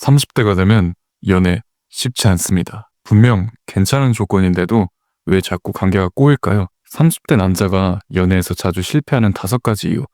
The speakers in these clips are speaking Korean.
30대가 되면 연애 쉽지 않습니다. 분명 괜찮은 조건인데도 왜 자꾸 관계가 꼬일까요? 30대 남자가 연애에서 자주 실패하는 다섯 가지 이유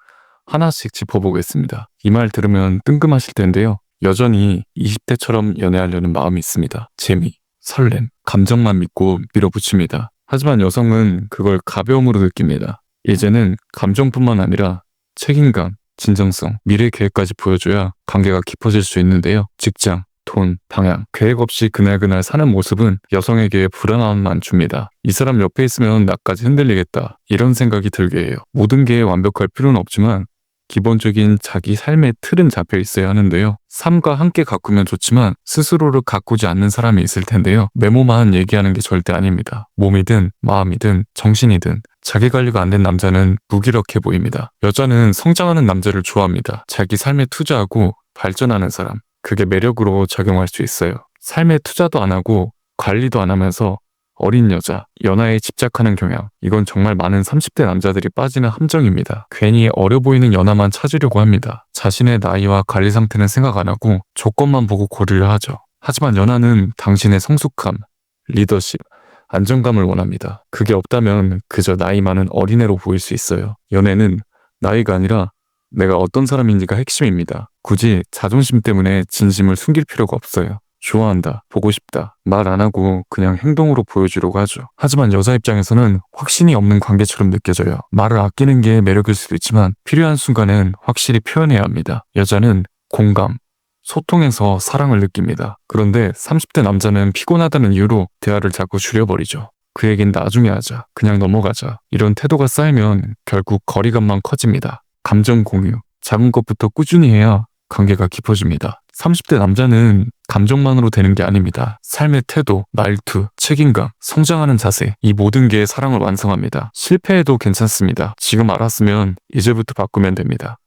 하나씩 짚어보겠습니다. 이 말 들으면 뜬금하실 텐데요. 여전히 20대처럼 연애하려는 마음이 있습니다. 재미, 설렘, 감정만 믿고 밀어붙입니다. 하지만 여성은 그걸 가벼움으로 느낍니다. 이제는 감정뿐만 아니라 책임감, 진정성, 미래 계획까지 보여줘야 관계가 깊어질 수 있는데요. 직장, 돈, 방향, 계획 없이 그날그날 사는 모습은 여성에게 불안함만 줍니다. 이 사람 옆에 있으면 나까지 흔들리겠다. 이런 생각이 들게 해요. 모든 게 완벽할 필요는 없지만 기본적인 자기 삶의 틀은 잡혀 있어야 하는데요. 삶과 함께 가꾸면 좋지만 스스로를 가꾸지 않는 사람이 있을 텐데요. 메모만 얘기하는 게 절대 아닙니다. 몸이든 마음이든 정신이든 자기 관리가 안 된 남자는 무기력해 보입니다. 여자는 성장하는 남자를 좋아합니다. 자기 삶에 투자하고 발전하는 사람. 그게 매력으로 작용할 수 있어요. 삶에 투자도 안 하고 관리도 안 하면서 어린 여자, 연하에 집착하는 경향. 이건 정말 많은 30대 남자들이 빠지는 함정입니다. 괜히 어려 보이는 연하만 찾으려고 합니다. 자신의 나이와 관리 상태는 생각 안 하고 조건만 보고 고르려 하죠. 하지만 연하는 당신의 성숙함, 리더십, 안정감을 원합니다. 그게 없다면 그저 나이 많은 어린애로 보일 수 있어요. 연애는 나이가 아니라 내가 어떤 사람인지가 핵심입니다. 굳이 자존심 때문에 진심을 숨길 필요가 없어요. 좋아한다, 보고 싶다, 말 안 하고 그냥 행동으로 보여주려고 하죠. 하지만 여자 입장에서는 확신이 없는 관계처럼 느껴져요. 말을 아끼는 게 매력일 수도 있지만 필요한 순간엔 확실히 표현해야 합니다. 여자는 공감, 소통에서 사랑을 느낍니다. 그런데 30대 남자는 피곤하다는 이유로 대화를 자꾸 줄여버리죠. 그 얘긴 나중에 하자. 그냥 넘어가자. 이런 태도가 쌓이면 결국 거리감만 커집니다. 감정 공유. 작은 것부터 꾸준히 해야 관계가 깊어집니다. 30대 남자는 감정만으로 되는 게 아닙니다. 삶의 태도, 말투, 책임감, 성장하는 자세, 이 모든 게 사랑을 완성합니다. 실패해도 괜찮습니다. 지금 알았으면 이제부터 바꾸면 됩니다.